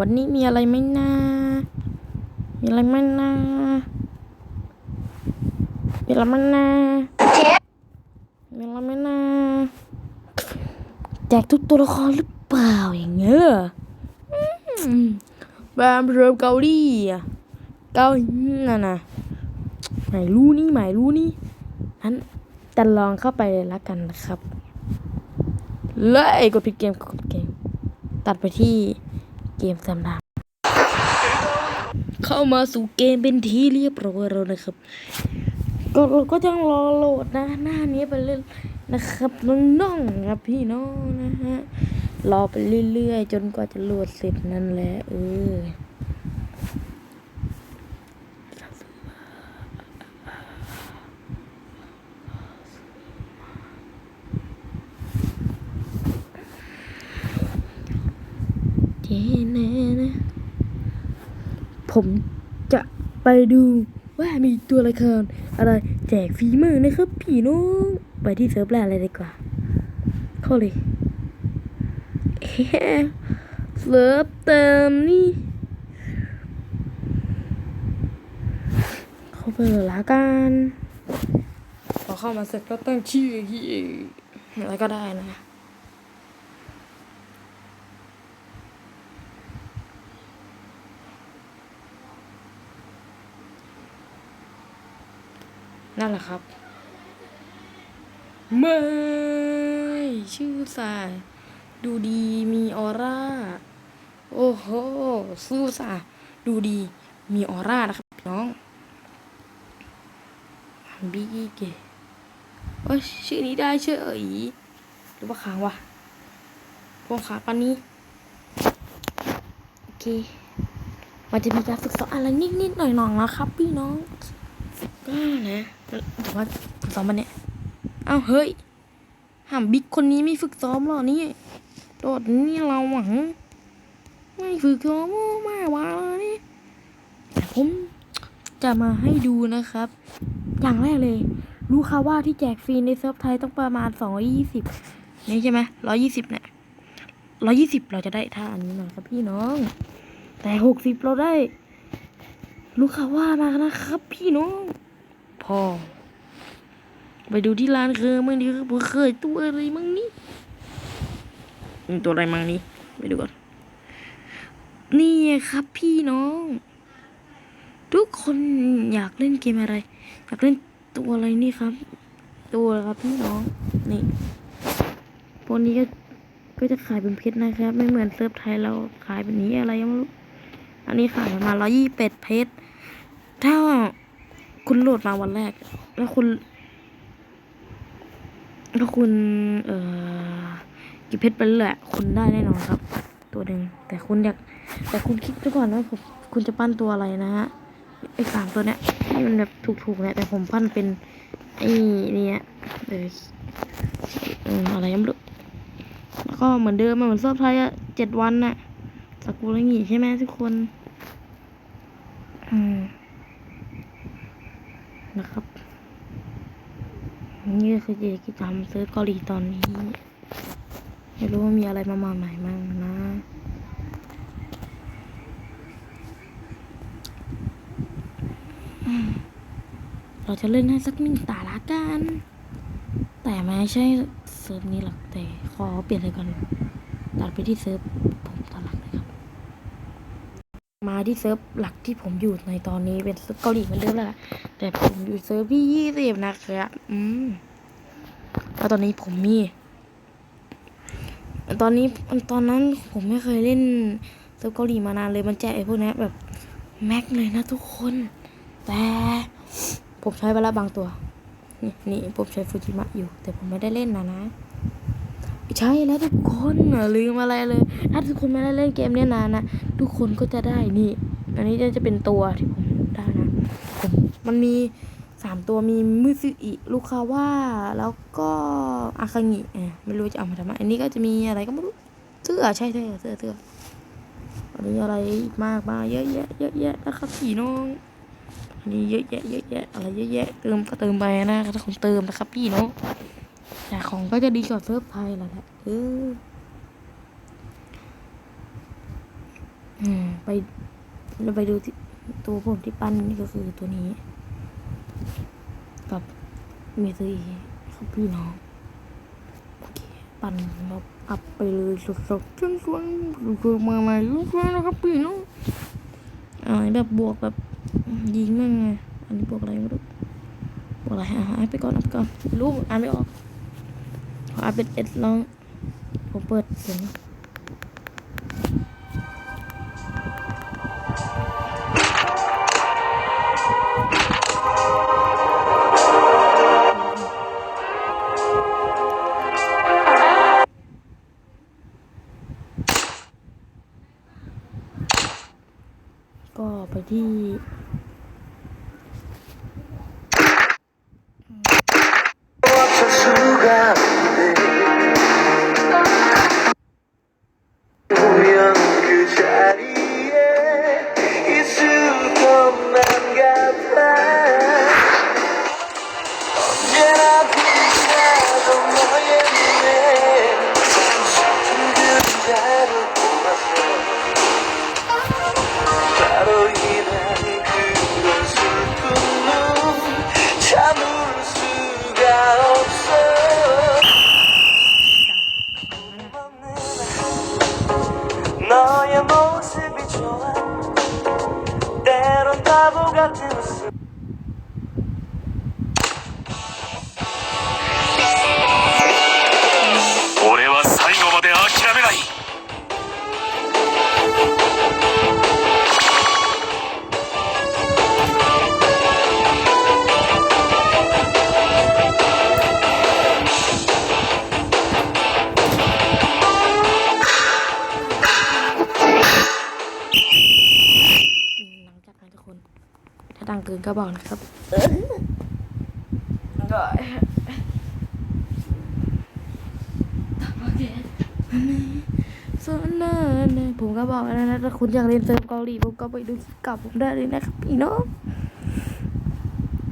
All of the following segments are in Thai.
วันนี้มีอะไรไหมนะมีอะไรไหมนะมีอะไรไหมนะมีอะไรไหมนะแจกทุกตัวละครหรือเปล่าอย่างเงี้ยแบบเริ่มเกาหลีอะเกาหลีน่ะนะไม่รู้นี่ไม่รู้นี่นั้นจะลองเข้าไปเลยละกันนะครับเลยกดผิดเกมกดผิดเกม ตัดไปที่ เกมสำนักเข้ามาสู่เกมเป็นที่เรียบร้อยแล้วนะครับ ก็เราก็ยังรอโหลดนะ หน้านี้ไปเรื่อยนะครับน้องๆครับพี่น้องนะฮะรอไปเรื่อยๆ จนกว่าจะโหลดเสร็จนั่นแหละเออ เจเนนะ ผมจะไปดูว่ามีตัวละครอะไรแจกฟรีมือนะครับพี่น้องไปที่เซิร์ฟแรกเลยดีกว่า เข้าเลยเฮ้เซิร์ฟเติมนี่เข้าไปเลยละกันพอเข้ามาเสร็จก็ตั้งชื่อที่อะไรก็ได้นะ นั่นแหละครับไม่ชื่อสาย ดูดีมีออร่า โอ้โหสู้สาดูดีมีออร่านะครับพี่น้องบีเกโอ้ยชื่อนี้ได้เชื่อเอ๋ยหรือว่าค้างวะพวกค้าปันนี้ โอเค มันจะมีการฝึกสอนอะไรนิดๆหน่อยๆนะครับ พี่น้อง ก็นะแต่ว่าฝึกซ้อมมันเนี่ยเอ้าเฮ้ยหามบิ๊กคนนี้ไม่ฝึกซ้อมหรอนี่โดดนี่เราหวัง ไม่ฝึกซ้อมมากวะนี่แต่ผมจะมาให้ดูนะครับอย่างแรกเลย รู้ค่ะว่าที่แจกฟรีในเซิร์ฟไทยต้องประมาณสองยี่สิบนี่ใช่ไหมร้อยี่สิบเนี่ยร้อยี่สิบเราจะได้ท่าอันนี้มาครับพี่น้อง แต่หกสิบเราได้ ลูกค้าว่ามานะครับ พี่น้องพอ ไปดูที่ร้านเคยมั่งดิครับเคยตัวอะไรมั่งนี่ตัวอะไรมั่งนี่ไปดูก่อนนี่ครับพี่น้อง ทุกคนอยากเล่นเกมอะไร อยากเล่นตัวอะไรนี่ครับ ตัวครับพี่น้องนี่พวกนี้ก็ก็จะขายเป็นเพชรนะครับ ไม่เหมือนเซิร์ฟไทยเราขายเป็นนี้อะไรยังไม่รู้อันนี้ขายประมาณร้อยี่เป็ดเพชร ถ้าคุณโหลดมาวันแรก แล้วคุณ แล้วคุณ เอ่อหยิบเพชรไปเลยแหละคุณได้แน่นอนครับ ตัวหนึ่งแต่คุณอยากแต่คุณคิดดูก่อนว่าผมคุณจะปั้นตัวอะไรนะฮะไอ้สามตัวเนี้ยที่มันแบบถูกๆเนี่ยแต่ผมปั้นเป็นไอ้เนี่ยเออเอออะไรยังไม่รู้แล้วก็เหมือนเดิมอะเหมือนซอบไทยอะเจ็ดวันน่ะสกุลอะไรงี้ใช่ไหมทุกคน อืม นะครับ นี่คือกิจกรรมเซิร์ฟเกาหลีตอนนี้ ไม่รู้ว่ามีอะไรมามาใหม่มั่งนะเราจะเล่นให้สักหนึ่งตาละกัน แต่ไม่ใช่เซิร์ฟนี้หรอกแต่ขอเปลี่ยนเลยก่อนตัดไปที่เซิร์ฟผมตอนหลังเลยครับ มาที่เซิร์ฟหลักที่ผมอยู่ในตอนนี้เป็นเซิร์ฟเกาหลีเหมือนเดิมแล้วล่ะ แต่ผมอยู่เซิร์ฟที่ยี่สิบนะครับอืมแล้วตอนนี้ผมมี ตอนนี้ตอนนั้นผมไม่เคยเล่นเซิร์ฟเกาหลีมานานเลยมันแจกไอ้พวกนี้แบบแม็กเลยนะทุกคน แต่ผมใช้ไปแล้วบางตัว นี่นี่ผมใช้ฟูจิมะอยู่ แต่ผมไม่ได้เล่นนะนะใช่แล้วทุกคนลืมอะไรเลย ถ้าทุกคนไม่ได้เล่นเกมเนี้ยนานนะทุกคนก็จะได้นี่ อันนี้จะจะเป็นตัวที่ผม มันมีสามตัวมีมือซึอิลูคาว่าแล้วก็อาคางิอะไม่รู้จะเอามาทำไมอันนี้ก็จะมีอะไรก็ไม่รู้เสื้อใช่ใช่เสื้อเสื้ออันนี้อะไรมากมายเยอะแยะเยอะแยะนะครับพี่น้องอันนี้เยอะแยะเยอะแยะอะไรเยอะแยะเติมก็เติมไปนะถ้าคนเติมนะครับพี่น้องแต่ของก็จะดีกว่าเซิร์ฟไทยแหละแหละเออไปเราไปดูที่ตัวผมที่ปั้นนี่ก็คือตัวนี้ กับเมซีครับพี่น้องโอเคปั่นเราอัพไปเลยสดๆสวยๆคือมาใหม่สวยๆนะครับพี่น้องอ่าแบบบวกแบบยิงมั่งไงอันนี้บวกอะไรไม่รู้บวกอะไรอะอ่านไปก่อนอ่านไปก่อนรู้อ่านไม่ออกขออ่านเป็นเอ็ดล้วผมเปิดเสียง down. กินก็บอกนะครับก็ส่วนนั้นเนี่ยผมก็บอกแล้วนะถ้าคุณอยากเรียนเซิร์ฟเกาหลีผมก็ไปดูคลิปเก่าผมได้เลยนะครับพี่น้อง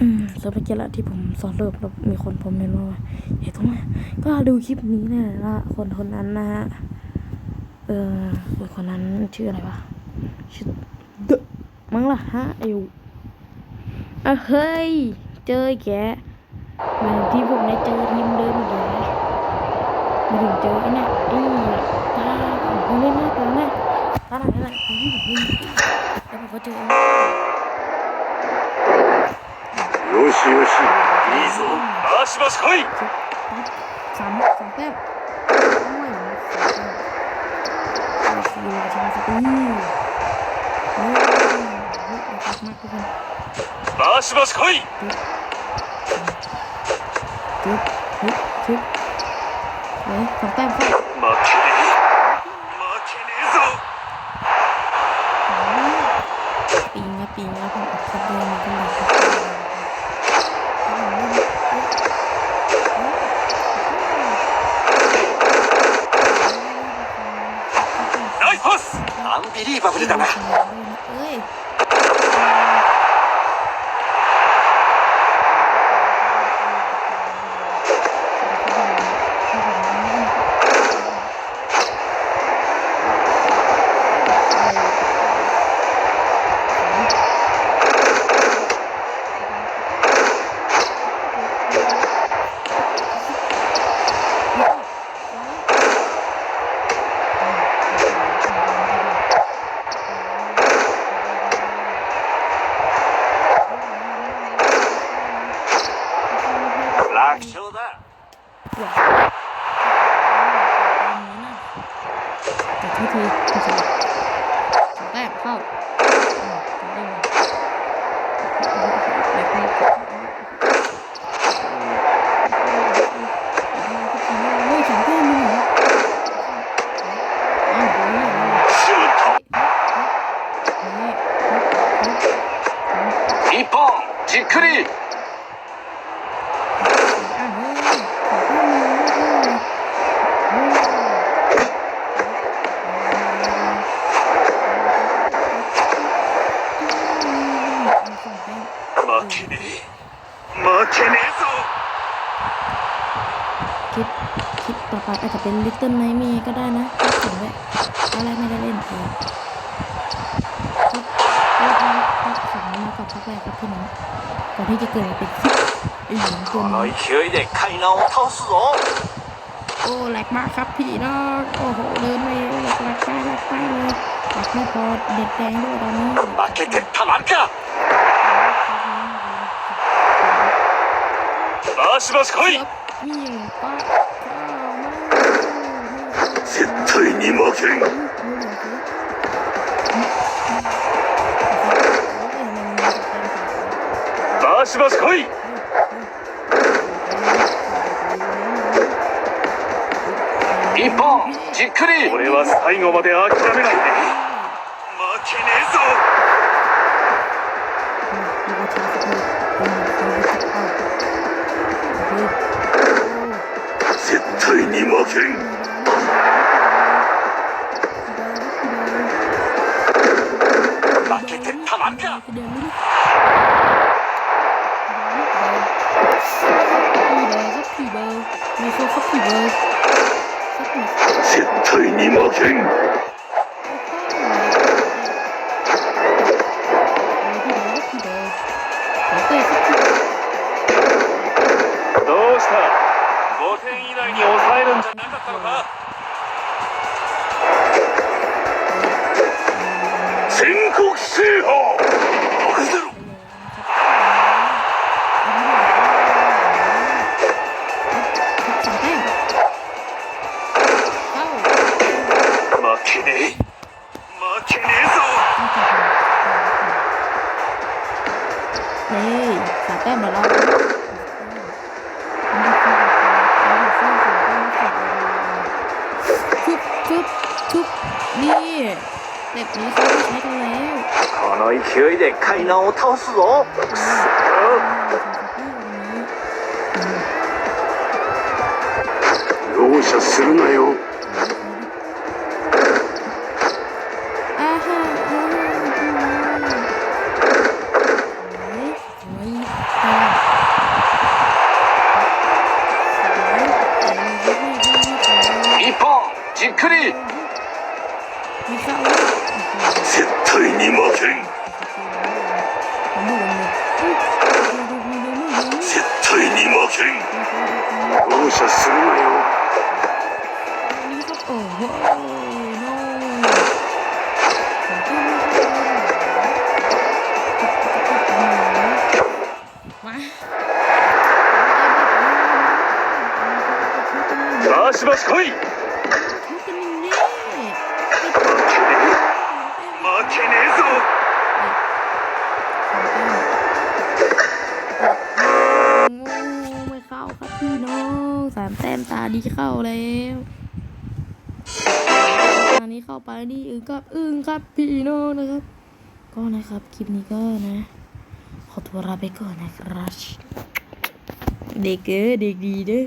อืมสำหรับเกละที่ผมสอนเริ่มแล้วมีคนผมเมนต์มาว่าเฮ้ยทำไมก็ดูคลิปนี้เนี่ยละคนคนนั้นนะฮะเออคนคนนั้นชื่ออะไรวะชื่อเดอะมั้งล่ะฮะไอว อะเฮ้ย เจอแกเหมือนที่ผมได้เจอทีมเดิมแกแล้วมาถึงเจอไอ้นี่ยไอ้ตาผมไม่น่าตาเนี่ตาไหนอะไรผงที่ผมยิงแล้วผมก็เจอโยชิโยชิดีโซมาชิมาชิคอสามสองแต้มโอ้ยสามแต้มโยชิโยชิมาชิคอย バシバシ来い จุ๊บจุ๊บจุ๊บเฮ้ยสองแต้มเข้า 負けねえ負けねえぞ ปิงนะปิงนะผมอัดคลิปเดินมากันเลย ナイスパスアンビリーバブルだな เอ้ย Thank you. ได้ けねえ負けねคิดคิดต่อไปอาจจะเป็นลิตเติ้ลไนท์มีก็ได้นะก็ถึงด้วยอะไรไม่ได้เล่นเลยก็พักพักสองมากับพักแรกครับพี่น้องก่อนที่จะเกิดเป็นปอีกหนึ่งตัวนี้โอ้แหลกมากครับพี่น้องโอ้โหเดินไปแหลกแหไปแหลกไปเลยแหลกไม่พอเด็ดแดงด้วยตอนนี้負けてたまんかバシバシ来い。絶対に負けんバシバシ来い。一本じっくり。俺は最後まで諦めないで。負けねえぞ。負けん負けてたまるか絶対に負けんどうした5点以内に抑えるんじゃなかったのか全国制覇任せろ 負けねえ負けねえぞ นี่สามแต้มแล้วเรา この。勢いで海難を倒すぞ。くそ容赦するなよ。射するなよしばし来い。ามแต้มตาดีเข้าแล้วตอนนี้เข้าไปนี่อึ้งกับอึ้งครับพี่น้องนะครับ ก็นะครับคลิปนี้ก็นะ ขอตัวลาไปก่อนนะครับเด็กเออเด็กดีเด้อ